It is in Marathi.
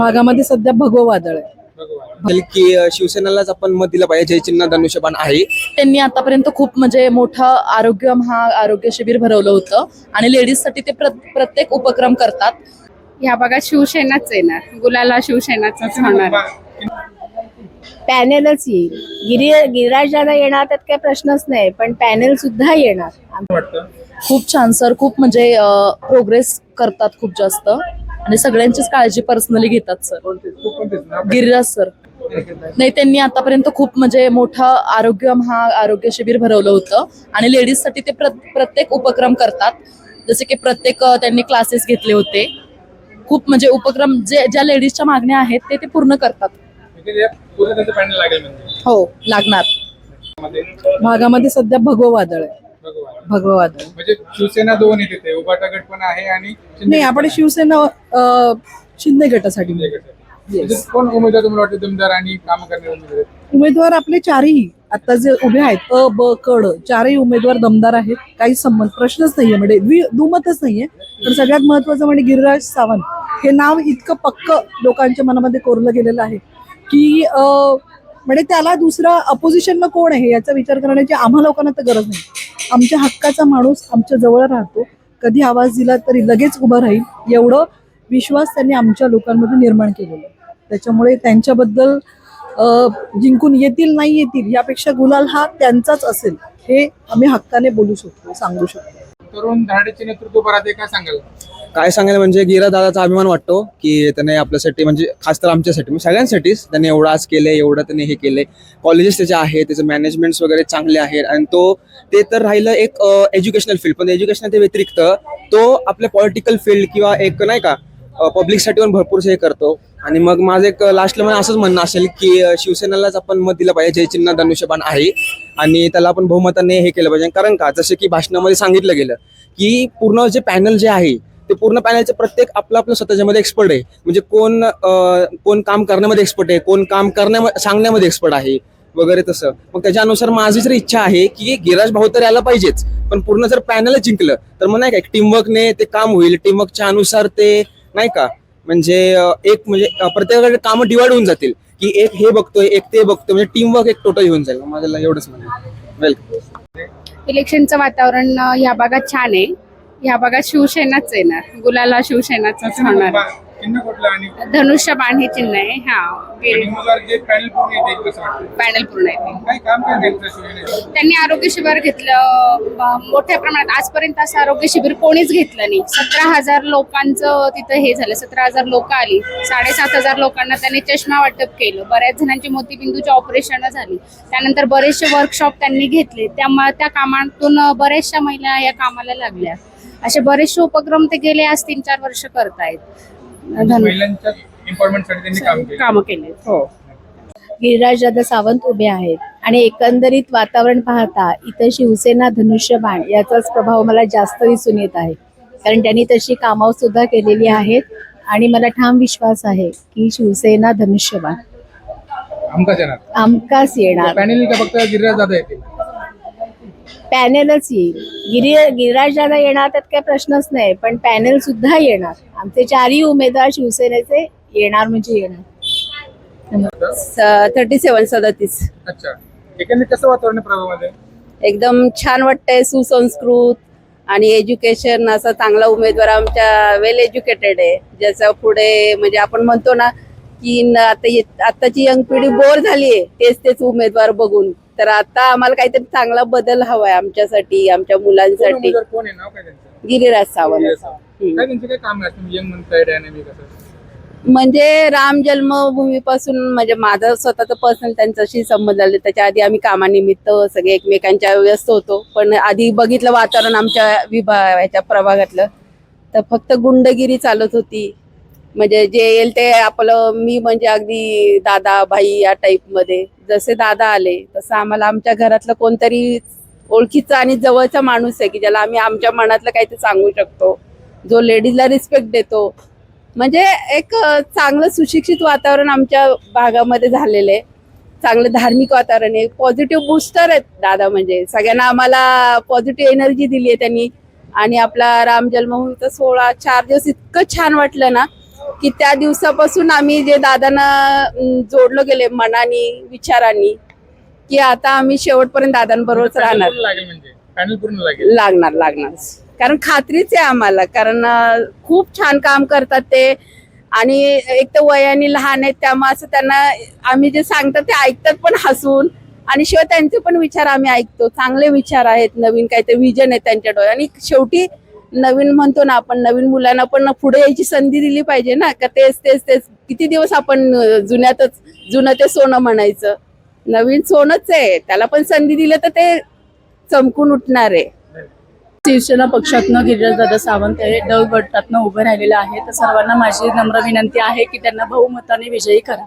भागामध्ये सध्या भगव वादळ आहे. की शिवसेनेलाच आपण मत दिलं पाहिजे जय चिन्ह धनुष्यबाण आहे. त्यांनी आतापर्यंत खूप म्हणजे मोठं आरोग्य महा आरोग्य शिबिर भरवलं होतं आणि लेडीजसाठी ते प्र- प्रत्येक उपक्रम करतात. ह्या भागात शिवसेनाच येणार. गुलाला शिवसेनाचाच होणार. पॅनेलच येईल. गिरी गिरिराज दादा येणार त्यात काही प्रश्नच नाही पण पॅनेल सुद्धा येणार. खूप छान सर. खूप म्हणजे प्रोग्रेस करतात खूप जास्त. आणि सगळ्यांचीच काळजी पर्सनली घेतात सर गिरिराज सर नाही त्यांनी आतापर्यंत खूप म्हणजे मोठं आरोग्य महा आरोग्य शिबिर भरवलं होतं. आणि लेडीजसाठी ते प्र- प्रत्येक उपक्रम करतात. जसे की प्रत्येक त्यांनी क्लासेस घेतले होते. खूप म्हणजे उपक्रम जे ज्या लेडीजच्या मागण्या आहेत ते ते पूर्ण करतात. हो लागणार. भागामध्ये सध्या भगव वादळ आहे. भगव वादळ म्हणजे शिवसेना दोन येते ते उभाटा गट पण आहे आणि शिंदे नाही आपण शिवसेना अं, शिंदे गटासाठी गट बोलू. आहे. म्हणजे कोण उमेदवार तुम्हाला वाटते दमदार आणि काम करणारे उमेदवार आहेत? उमेदवार आपले चारही आता जे उभे आहेत अ ब कड चारही उमेदवार दमदार आहेत. काही संबंध प्रश्नच नाहीये म्हणजे द्वि- दुमतच नाहीये. पण सगळ्यात महत्वाचं म्हणजे गिरिराज सावंत. हे नाव इतकं पक्क लोकांच्या मनामध्ये कोरलं गेलेलं आहे की अ, म्हणजे त्याला दुसरा अपोजिशनला कोण आहे याचा विचार करण्याची आम्हा लोकांना तर गरज नाही. आमच्या हक्काचा माणूस आमच्या जवळ राहतो. कधी आवाज दिला तरी लगेच उभं राहील. एवढं विश्वास त्यांनी आमच्या लोकांमध्ये निर्माण केलेला त्याच्यामुळे त्यांच्याबद्दल जिंकून येतील नाही येतील यापेक्षा गुलाल हा त्यांचाच असेल हे आम्ही हक्काने बोलू शकतो सांगू शकतो. तरुण धडाडीचे नेतृत्व राहते काय सांगाल? काय सांगायला म्हणजे गिरा दादाचा अभिमान वाटतो की त्याने आपल्यासाठी म्हणजे खास तर आमच्यासाठी म्हणजे सगळ्यांसाठीच त्याने एवढं आज केलंय एवढं त्याने हे केले कॉलेजेस त्याचे आहेत त्याचे मॅनेजमेंट्स वगैरे चांगले आहेत आणि तो ते तर राहिलं एक एज्युकेशनल फील्ड पण एज्युकेशनल ते व्यतिरिक्त तो आपल्या पॉलिटिकल फील्ड किंवा एक नाही का पब्लिकसाठी पण भरपूर हे करतो. आणि मग माझं एक लास्टला मला असंच म्हणणं असेल की शिवसेनेलाच आपण मत दिलं पाहिजे जय चिन्ह धनुष्यबाण आहे. आणि त्याला आपण बहुमताने हे केलं पाहिजे. कारण का जसं की भाषणामध्ये सांगितलं गेलं की पूर्ण जे पॅनल जे आहे ते पूर्ण पॅनलचे प्रत्येक आपलं आपलं स्वतःच्यामध्ये एक्सपर्ट आहे. म्हणजे कोण कोण काम करण्यामध्ये एक्सपर्ट आहे कोण काम करण्यामध्ये सांगण्यामध्ये एक्सपर्ट आहे वगैरे तसं. मग त्याच्यानुसार माझी जर इच्छा आहे की गिराज भाऊ तर यायला पाहिजेच. पण पूर्ण जर पॅनल जिंकलं तर मग नाही का एक टीमवर्कने ते काम होईल. टीमवर्कच्या अनुसार ते नाही का? म्हणजे एक म्हणजे प्रत्येकाकडे कामं डिवाइड होऊन जातील. की एक हे बघतोय एक ते बघतोय. म्हणजे टीमवर्क एक टोटल होऊन जाईल. माझ्याला एवढंच म्हणजे वेलकम इलेक्शनचं वातावरण या भागात छान आहे. ह्या भागात शिवसेनाच येणार. गुलाला शिवसेनाचाच होणार. चिन्ह कुठलं आणि धनुष्य बाण हे चिन्ह आहे. हा उमेदवार जे पॅनल पूर्ण येते कसं वाटतं? पॅनल पूर्ण येते. काय काम काय त्यांचं शिवसेनेचं? त्यांनी आरोग्य शिबिर घेतलं. ब- मोठ्या प्रमाणात आजपर्यंत असं आरोग्य शिबिर कोणीच घेतलं नाही. सतरा हजार लोकांचं तिथं हे झालं. सतरा हजार लोक आली. साडेसात हजार लोकांना त्यांनी चष्मा वाटप केलं. बऱ्याच जणांची मोतीबिंदूची ऑपरेशन झाली. त्यानंतर बरेचसे वर्कशॉप त्यांनी घेतले. त्यामुळे त्या कामातून बऱ्याचशा महिला या कामाला लागल्या. असे बरेचसे उपक्रम ते गेले आज तीन चार वर्ष करतायत. काम केलं. कामं केले. हो. गिरिराज दादा सावंत उभे आहेत आणि एकंदरीत वातावरण पाहता इथं शिवसेना धनुष्यबाण याचाच प्रभाव मला जास्त दिसून येत आहे. कारण त्यांनी तशी कामं सुद्धा केलेली आहेत आणि मला ठाम विश्वास आहे की शिवसेना धनुष्यबाण. आमकाच येणार. आमकाच येणार. पॅनल का फक्त गिरिराज दादा येतील. पॅनेलच येईल. गिरी गिरिराज दादा येणार त्यात काही प्रश्नच नाही पण पॅनेल सुद्धा येणार. आमचे चारही उमेदवार शिवसेनेचे येणार म्हणजे येणार. थर्टी सेवन सदतीस. अच्छा. एकंदरीत कसं वातावरण आहे प्रभागामध्ये? एकदम छान वाटतंय सुसंस्कृत आणि एज्युकेशन असा चांगला उमेदवार आमच्या वेल एज्युकेटेड आहे. ज्याचा पुढे म्हणजे आपण म्हणतो ना की आता ये- आताची यंग पिढी बोर झाली आहे तेच तेच उमेदवार बघून. तर आता आम्हाला काहीतरी चांगला बदल हवाय आमच्यासाठी आमच्या मुलांसाठी. उमेदवार कोण आहे? नाव काय त्यांचं? गिरिराज सावंत. गिरिराज सावंत. काय त्यांचे काय काम आहे? यंग म्हणताय डायनामिक असं? म्हणजे राम जन्मभूमीपासून म्हणजे माझं स्वतःचं पर्सनल त्यांच्याशी संबंध आले. त्याच्या आधी आम्ही कामानिमित्त सगळे एकमेकांच्या व्यस्त होतो. पण आधी बघितलं वातावरण आमच्या विभा ह्याच्या प्रभागातलं. तर फक्त गुंडगिरी चालत होती. म्हणजे जे येईल ते आपलं मी म्हणजे अगदी दादा भाई या टाईपमध्ये जसे दादा आले तसं आम्हाला आमच्या घरातलं कोणतरी ओळखीचा आणि जवळचा माणूस आहे की ज्याला आम्ही आमच्या मनातलं काही ते सांगू शकतो. जो लेडीजला रिस्पेक्ट देतो. म्हणजे एक चांगलं सुशिक्षित वातावरण आमच्या भागामध्ये झालेलं आहे. चांगलं धार्मिक वातावरण आहे. पॉझिटिव्ह बुस्टर आहेत दादा म्हणजे. सगळ्यांना आम्हाला पॉझिटिव्ह एनर्जी दिली आहे त्यांनी. आणि आपला राम जन्मभूमीचा सोहळा चार दिवस इतकं छान वाटलं ना की त्या दिवसापासून आम्ही जे दादांना जोडलं गेले मनाने विचारांनी की आता आम्ही शेवटपर्यंत दादांबरोबरच राहणार. म्हणजे? पॅनल पूर्ण लागेल? लागणार लागणार. कारण खात्रीच आहे आम्हाला. कारण खूप छान काम करतात ते. आणि एक तर वयाने लहान आहेत त्यामुळे असं त्यांना आम्ही जे सांगतात ते ऐकतात पण हसून. आणि शिवाय त्यांचे पण विचार आम्ही ऐकतो. चांगले विचार आहेत नवीन काहीतरी विजन आहे त्यांच्या डोळ्यात. आणि शेवटी नवीन म्हणतो ना आपण नवीन मुलांना पण पुढे यायची संधी दिली पाहिजे ना. का तेच तेच तेच. किती दिवस आपण जुन्यातच जुनं ते सोनं म्हणायचं. नवीन सोनच आहे. त्याला पण संधी दिलं तर ते चमकून उठणार आहे. शिवसेना पक्षातनं गिरिराजदादा सावंत हे डव गटातनं उभे राहिलेले आहे. तर सर्वांना माझी नम्र विनंती आहे की त्यांना बहुमताने विजयी करा.